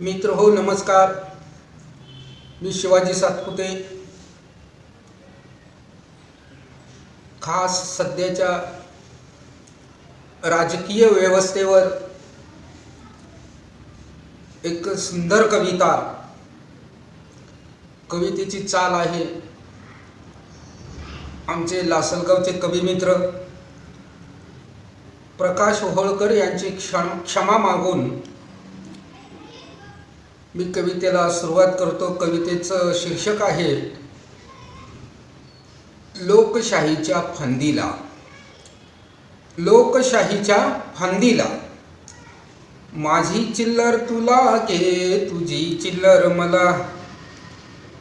मित्र हो नमस्कार. मी शिवाजी सातपुते. खास सध्याच्या राजकीय व्यवस्थेवर एक सुंदर कविता कवितेची चाल आहे. आमचे लासलगावचे कवी मित्र प्रकाश होळकर यांची क्षण क्षमा मागून मी कवितेला सुरुवात करतो. कवितेचं शीर्षक आहे लोकशाहीच्या फांदीला. लोकशाहीच्या फांदीला. माझी चिल्लर तुला घे तुझी चिल्लर मला.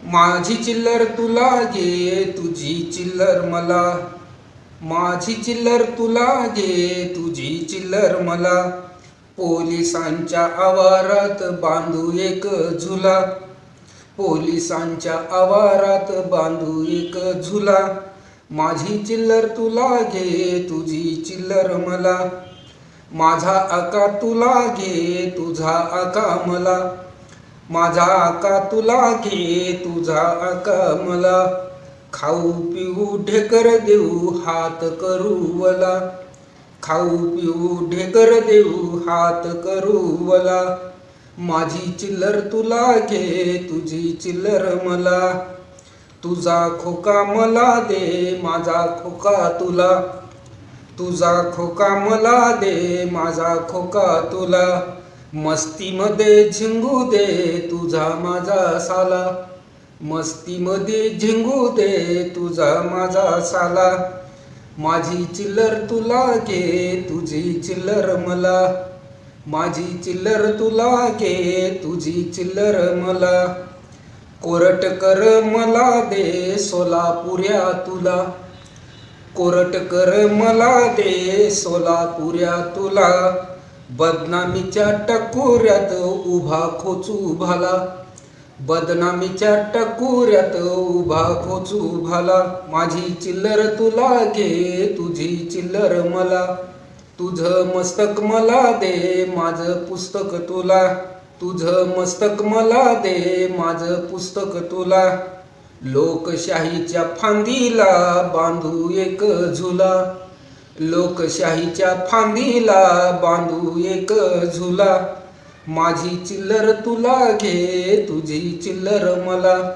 माझी चिल्लर तुला घे तुझी चिल्लर मला. माझी चिल्लर तुला घे तुझी चिल्लर मला. पोलिसांच्या आवारात बांधू एक झुला. पोलिसांच्या आवारात बांधू एक झुला. माझी चिल्लर तुला घे तुझी चिल्लर मला. माझा आका तुला घे तुझा आका मला. माझा आका तुला घे तुझा आका मला. खाऊ पिऊ ढेकर देऊ हात करू वला. खाऊ पिऊ ढेकर देऊ हात करू वला माझी चिल्लर तुला घे तुझी चिल्लर मला. तुझा खोका मला दे माझा खोका तुला. तुझा खोका मला दे माझा खोका तुला. मस्तीमध्ये झिंगू दे तुझा माझा साला. मस्तीमध्ये झिंगू दे तुझा माझा साला. माझी चिल्लर तुला के तुझी चिल्लर मला. माझी चिल्लर तुला के तुझी चिल्लर मला. कोरट कर मला दे सोलापुऱ्या तुला. कोरट कर मला दे सोलापुऱ्या तुला. बदनामीच्या टकोऱ्यात उभा खोचू भाला. बदनामीच्या टकुऱ्यात उभा खोचू भाला. माझी चिल्लर तुला घे तुझी चिल्लर मला. तुझं मस्तक मला दे माझं पुस्तक तुला. तुझं मस्तक मला दे माझं पुस्तक तुला. लोकशाहीच्या फांदीला बांधू एक झुला. लोकशाहीच्या फांदीला बांधू एक झुला. माझी चिल्लर तुला घे तुझी चिल्लर मला.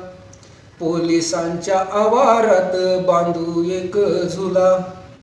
पोलिसांच्या आवारात बांधू एक झुला.